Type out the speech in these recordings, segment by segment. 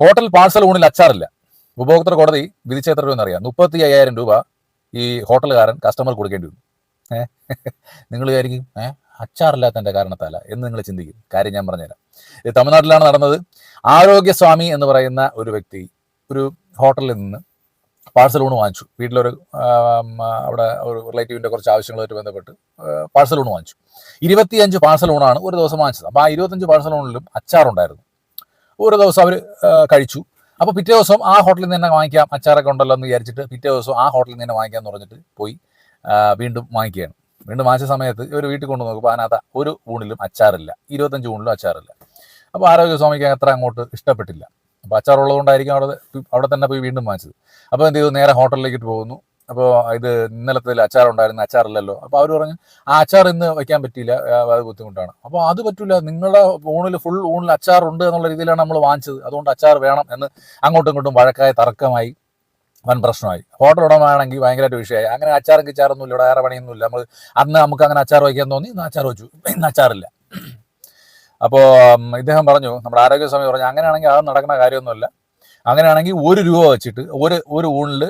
Hotel parcel ഊണിൽ അച്ചാറില്ല. ഉപഭോക്തൃ കോടതി വിധിച്ച എത്ര രൂപ അറിയാം മുപ്പത്തി അയ്യായിരം രൂപ ഈ ഹോട്ടലുകാരൻ കസ്റ്റമർ കൊടുക്കേണ്ടി വന്നു. നിങ്ങൾ വിചാരിക്കും ഏഹ് അച്ചാറില്ലാത്തതിന്റെ കാരണത്താല എന്ന് നിങ്ങൾ ചിന്തിക്കും. കാര്യം ഞാൻ പറഞ്ഞുതരാം. ഇത് തമിഴ്നാട്ടിലാണ് നടന്നത്. ആരോഗ്യസ്വാമി എന്ന് പറയുന്ന ഒരു വ്യക്തി ഒരു ഹോട്ടലിൽ നിന്ന് പാഴ്സൽ ഊണ് വാങ്ങിച്ചു. വീട്ടിലൊരു അവിടെ ഒരു റിലേറ്റീവിന്റെ കുറച്ച് ആവശ്യങ്ങളുമായിട്ട് ബന്ധപ്പെട്ട് പാഴ്സൽ ഊണ് വാങ്ങിച്ചു. ഇരുപത്തിയഞ്ച് പാഴ്സൽ ഊണാണ് ഒരു ദിവസം വാങ്ങിച്ചത്. അപ്പോൾ ആ ഇരുപത്തഞ്ച് പാഴ്സൽ ഊണിലും അച്ചാറുണ്ടായിരുന്നു. ഒരു ദിവസം അവർ കഴിച്ചു. അപ്പോൾ പിറ്റേ ദിവസം ആ ഹോട്ടലിൽ നിന്ന് തന്നെ വാങ്ങിക്കാം അച്ചാറൊക്കെ ഉണ്ടല്ലോ എന്ന് വിചാരിച്ചിട്ട് പിറ്റേ ദിവസം ആ ഹോട്ടലിൽ നിന്ന് തന്നെ വാങ്ങിക്കാമെന്ന് പറഞ്ഞിട്ട് പോയി വീണ്ടും വാങ്ങിക്കുകയാണ്. വീണ്ടും വാങ്ങിച്ച സമയത്ത് ഇവർ വീട്ടിൽ കൊണ്ടു നോക്കുമ്പോൾ അതിനകത്ത് ഒരു ഊണിലും അച്ചാറില്ല. ഇരുപത്തഞ്ച് ഊണിലും അച്ചാറില്ല. അപ്പോൾ ആരോഗ്യസ്വാമിക്ക് അത്ര അങ്ങോട്ട് ഇഷ്ടപ്പെട്ടില്ല. അപ്പോൾ അച്ചാറുള്ളതുകൊണ്ടായിരിക്കും അവിടെ അവിടെ തന്നെ പോയി വീണ്ടും വാങ്ങിച്ചത്. അപ്പോൾ എന്ത് ചെയ്തു? നേരെ ഹോട്ടലിലേക്ക് പോകുന്നു. അപ്പോൾ ഇത് ഇന്നലത്തെ അച്ചാറുണ്ടായിരുന്നു അച്ചാറില്ലല്ലോ. അപ്പോൾ അവർ പറഞ്ഞു ആ അച്ചാർ ഇന്ന് വയ്ക്കാൻ പറ്റിയില്ല അത് ബുദ്ധിമുട്ടാണ്. അപ്പോൾ അത് പറ്റില്ല നിങ്ങളുടെ ഊണിൽ ഫുൾ ഊണിൽ അച്ചാറുണ്ട് എന്നുള്ള രീതിയിലാണ് നമ്മൾ വാങ്ങിച്ചത്. അതുകൊണ്ട് അച്ചാർ വേണം എന്ന് അങ്ങോട്ടും ഇങ്ങോട്ടും വഴക്കായ തർക്കമായി വൻ പ്രശ്നമായി. ഹോട്ടൽ ഉടമയാണെങ്കിൽ ഭയങ്കരമായിട്ട് വിഷയമായി. അങ്ങനെ അച്ചാറും കിച്ചാറൊന്നുമില്ല ഇവിടെ വേറെ പണിയൊന്നുമില്ല നമ്മൾ അന്ന് നമുക്ക് അങ്ങനെ അച്ചാർ വയ്ക്കാൻ തോന്നി ഇന്ന് അച്ചാർ വെച്ചു. ഇന്ന് അച്ചാറില്ല. അപ്പോൾ ഇദ്ദേഹം പറഞ്ഞു നമ്മുടെ ആരോഗ്യ സമയം പറഞ്ഞു അങ്ങനെയാണെങ്കിൽ അത് നടക്കുന്ന കാര്യമൊന്നുമില്ല. അങ്ങനെയാണെങ്കിൽ ഒരു രൂപ വെച്ചിട്ട് ഒരു ഒരു ഊണിൽ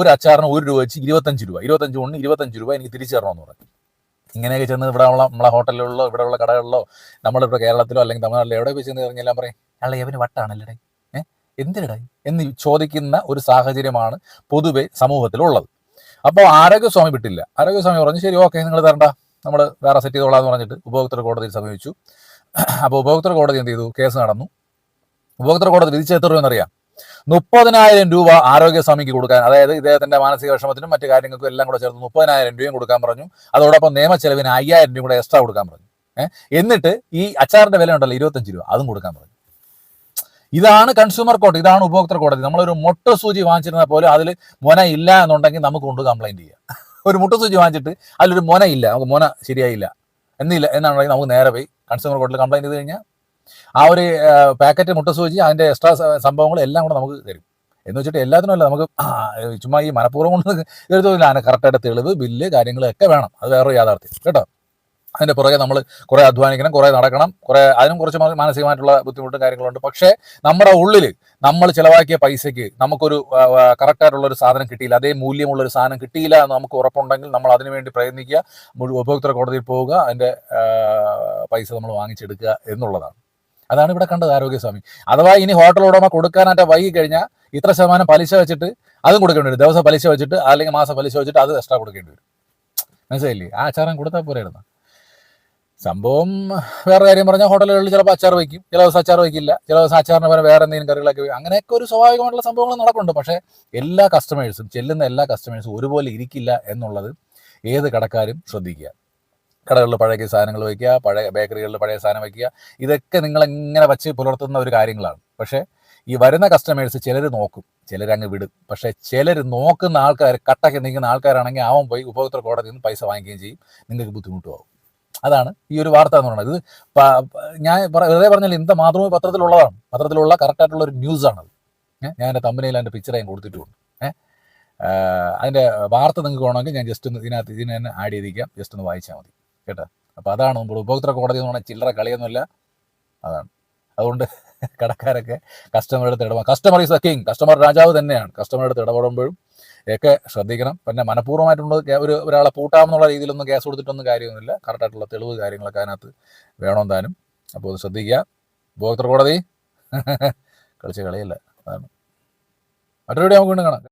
ഒരു അച്ചാറിന് ഒരു രൂപ വെച്ച് ഇരുപത്തഞ്ച് രൂപ ഇരുപത്തഞ്ച് ഊണിന് ഇരുപത്തഞ്ച് രൂപ എനിക്ക് തിരിച്ചു തരണമെന്ന് പറഞ്ഞു. ഇങ്ങനെയൊക്കെ ചെന്ന് ഇവിടെ നമ്മളെ നമ്മളെ ഹോട്ടലിലോ ഇവിടെയുള്ള കടകളിലോ നമ്മളിവിടെ കേരളത്തിലോ അല്ലെങ്കിൽ തമിഴ്നാട്ടിലോ എവിടെ പോയി ചെന്ന് ഇറങ്ങിയെല്ലാം പറയും അല്ല ഇവന് വട്ടാണല്ലേ ഏഹ് എന്തിനടേ? എന്ന് ചോദിക്കുന്ന ഒരു സാഹചര്യമാണ് പൊതുവെ സമൂഹത്തിലുള്ളത്. അപ്പോൾ ആരോഗ്യസ്വാമി വിട്ടില്ല. ആരോഗ്യസ്വാമി പറഞ്ഞു ശരി ഓക്കെ നിങ്ങൾ തരണ്ട. നമ്മൾ വേറെ സെറ്റ് ചെയ്തോളാം എന്ന് പറഞ്ഞിട്ട് ഉപഭോക്തൃ കോടതിയിൽ സമീപിച്ചു. അപ്പോൾ ഉപഭോക്തൃ കോടതി എന്ത് ചെയ്തു? കേസ് നടന്നു. ഉപഭോക്തൃ കോടതി വിധിച്ചെത്ര രൂപ എന്നറിയാം മുപ്പതിനായിരം രൂപ ആരോഗ്യസ്വാമിക്ക് കൊടുക്കാൻ അതായത് ഇദ്ദേഹത്തിന്റെ മാനസിക വിഷമത്തിനും മറ്റു കാര്യങ്ങൾക്കും എല്ലാം കൂടെ ചേർത്ത് മുപ്പതിനായിരം രൂപയും കൊടുക്കാൻ പറഞ്ഞു. അതോടൊപ്പം നിയമ ചെലവിന് അയ്യായിരം രൂപ കൂടെ എക്സ്ട്രാ കൊടുക്കാൻ പറഞ്ഞു. എന്നിട്ട് ഈ അച്ചാറിന്റെ വില ഉണ്ടല്ലോ ഇരുപത്തഞ്ച് രൂപ അതും കൊടുക്കാൻ പറഞ്ഞു. ഇതാണ് കൺസ്യൂമർ കോർട്ട് ഇതാണ് ഉപഭോക്തൃ കോടതി നമ്മളൊരു മുട്ട സൂചി വാങ്ങിച്ചിരുന്ന പോലെ അതിൽ മൊന ഇല്ല എന്നുണ്ടെങ്കിൽ നമുക്ക് കൊണ്ട് കംപ്ലൈന്റ് ചെയ്യാം. ഒരു മുട്ട സൂചി വാങ്ങിച്ചിട്ട് അതിലൊരു മൊന ഇല്ല നമുക്ക് മൊന ശരിയായില്ല എന്നില്ല എന്നാണെങ്കിൽ നമുക്ക് നേരെ പോയി കൺസ്യൂമർ കോർട്ടിൽ കംപ്ലൈന്റ് ചെയ്ത് കഴിഞ്ഞാൽ ആ ഒരു പാക്കറ്റ് മുട്ട സൂചി അതിന്റെ എക്സ്ട്രാ സംഭവങ്ങൾ എല്ലാം കൂടെ നമുക്ക് തരും. എന്ന് വെച്ചിട്ട് എല്ലാത്തിനും അല്ല നമുക്ക് ചുമ്മാ ഈ മനഃപൂർവം കൊണ്ട് എഴുതുന്നില്ല അതിന് കറക്റ്റായിട്ട് തെളിവ് ബില്ല് കാര്യങ്ങളൊക്കെ വേണം. അത് വേറൊരു യാഥാർത്ഥ്യം. കേട്ടോ? അതിന്റെ പുറകെ നമ്മൾ കുറേ അധ്വാനിക്കണം കുറേ നടക്കണം കുറേ അതിനും കുറച്ച് മാനസികമായിട്ടുള്ള ബുദ്ധിമുട്ടും കാര്യങ്ങളുണ്ട്. പക്ഷേ നമ്മുടെ ഉള്ളിൽ നമ്മൾ ചിലവാക്കിയ പൈസയ്ക്ക് നമുക്കൊരു കറക്റ്റായിട്ടുള്ളൊരു സാധനം കിട്ടിയില്ല. അതേ മൂല്യമുള്ള ഒരു സാധനം കിട്ടിയില്ല എന്ന് നമുക്ക് ഉറപ്പുണ്ടെങ്കിൽ നമ്മൾ അതിനുവേണ്ടി പ്രയത്നിക്കുക. ഉപഭോക്തൃ കോടതിയിൽ പോവുക. അതിന്റെ പൈസ നമ്മൾ വാങ്ങിച്ചെടുക്കുക എന്നുള്ളതാണ്. അതാണ് ഇവിടെ കണ്ടത് ആരോഗ്യസ്വാമി. അഥവാ ഇനി ഹോട്ടൽ ഉടമ കൊടുക്കാനായിട്ട് വൈകി കഴിഞ്ഞാൽ ഇത്ര ശതമാനം പലിശ വെച്ചിട്ട് അതും കൊടുക്കേണ്ടി വരും. ദിവസം പലിശ വെച്ചിട്ട് അല്ലെങ്കിൽ മാസം പലിശ വെച്ചിട്ട് അത് എക്സ്ട്രാ കൊടുക്കേണ്ടി വരും. മനസ്സിലായില്ലേ? ആ അച്ചാരം കൊടുത്താൽ പോരായിരുന്നു. സംഭവം വേറെ കാര്യം പറഞ്ഞാൽ ഹോട്ടലുകളിൽ ചിലപ്പോൾ അച്ചാർ വയ്ക്കും. ചില ദിവസം അച്ചാർ വയ്ക്കില്ല. ചില ദിവസം അച്ചാറിന് പകരം വേറെ എന്തെങ്കിലും കറികളൊക്കെ അങ്ങനെയൊക്കെ ഒരു സ്വാഭാവികമായിട്ടുള്ള സംഭവങ്ങൾ നടക്കുന്നുണ്ട്. പക്ഷേ എല്ലാ കസ്റ്റമേഴ്സും ചെല്ലുന്ന എല്ലാ കസ്റ്റമേഴ്സും ഒരുപോലെ ഇരിക്കില്ല എന്നുള്ളത് ഏത് കടക്കാരും ശ്രദ്ധിക്കുക. കടകളിൽ പഴയ സാധനങ്ങൾ വയ്ക്കുക പഴയ ബേക്കറികളിൽ പഴയ സാധനം വയ്ക്കുക. ഇതൊക്കെ നിങ്ങൾ എങ്ങനെ വച്ച് പുലർത്തുന്ന ഒരു കാര്യങ്ങളാണ്. പക്ഷേ ഈ വരുന്ന കസ്റ്റമേഴ്സ് ചിലർ നോക്കും. ചിലരങ്ങ് വിടും. പക്ഷേ ചിലർ നോക്കുന്ന ആൾക്കാർ കട്ടൊക്കെ നിൽക്കുന്ന ആൾക്കാരാണെങ്കിൽ അവൻ പോയി ഉപഭോക്തൃ കോടതിയിൽ നിന്ന് പൈസ വാങ്ങിക്കുകയും ചെയ്യും. നിങ്ങൾക്ക് ബുദ്ധിമുട്ടുമാകും അതാണ് ഈ ഒരു വാർത്ത എന്ന് പറയുന്നത്. ഇത് ഞാൻ വെറുതെ പറഞ്ഞാൽ ഇന്ത മാതൃഭൂമി പത്രത്തിലുള്ളതാണ്. പത്രത്തിലുള്ള കറക്റ്റായിട്ടുള്ള ഒരു ന്യൂസാണത്. ഞാൻ എന്റെ തമ്പനയിൽ അതിന്റെ പിക്ചർ ഞാൻ കൊടുത്തിട്ടുണ്ട്. ഏഹ് അതിന്റെ വാർത്ത നിങ്ങൾക്ക് വേണമെങ്കിൽ ഞാൻ ജസ്റ്റ് ഒന്ന് ഇതിനകത്ത് ഇതിനെ ആഡ് ചെയ്തിരിക്കാം. ജസ്റ്റ് ഒന്ന് വായിച്ചാൽ മതി. കേട്ടോ. അപ്പോൾ അതാണ് നമ്മൾ ഉപഭോക്തൃ കോടതി എന്ന് പറഞ്ഞാൽ ചില്ലറ കളിയൊന്നുമില്ല. അതാണ്. അതുകൊണ്ട് കടക്കാരൊക്കെ കസ്റ്റമറുടെ അടുത്ത് ഇടപെടാം customer is a king customer രാജാവ് തന്നെയാണ്. കസ്റ്റമറുടെ അടുത്ത് ഇടപെടുമ്പോഴും ഒക്കെ ശ്രദ്ധിക്കണം. പിന്നെ മനഃപൂർവമായിട്ടുള്ളത് ഒരു ഒരാളെ പൂട്ടാമെന്നുള്ള രീതിയിലൊന്നും കേസ് കൊടുത്തിട്ടൊന്നും കാര്യമൊന്നുമില്ല. കറക്റ്റായിട്ടുള്ള തെളിവ് കാര്യങ്ങളൊക്കെ അതിനകത്ത് വേണം താനും. അപ്പോൾ അത് ശ്രദ്ധിക്കുക. ഉപഭോക്തൃ കോടതി. കളിച്ച കളിയല്ല. അതാണ്. മറ്റൊരു വീഡിയോ നമുക്ക് വീണ്ടും കാണാം.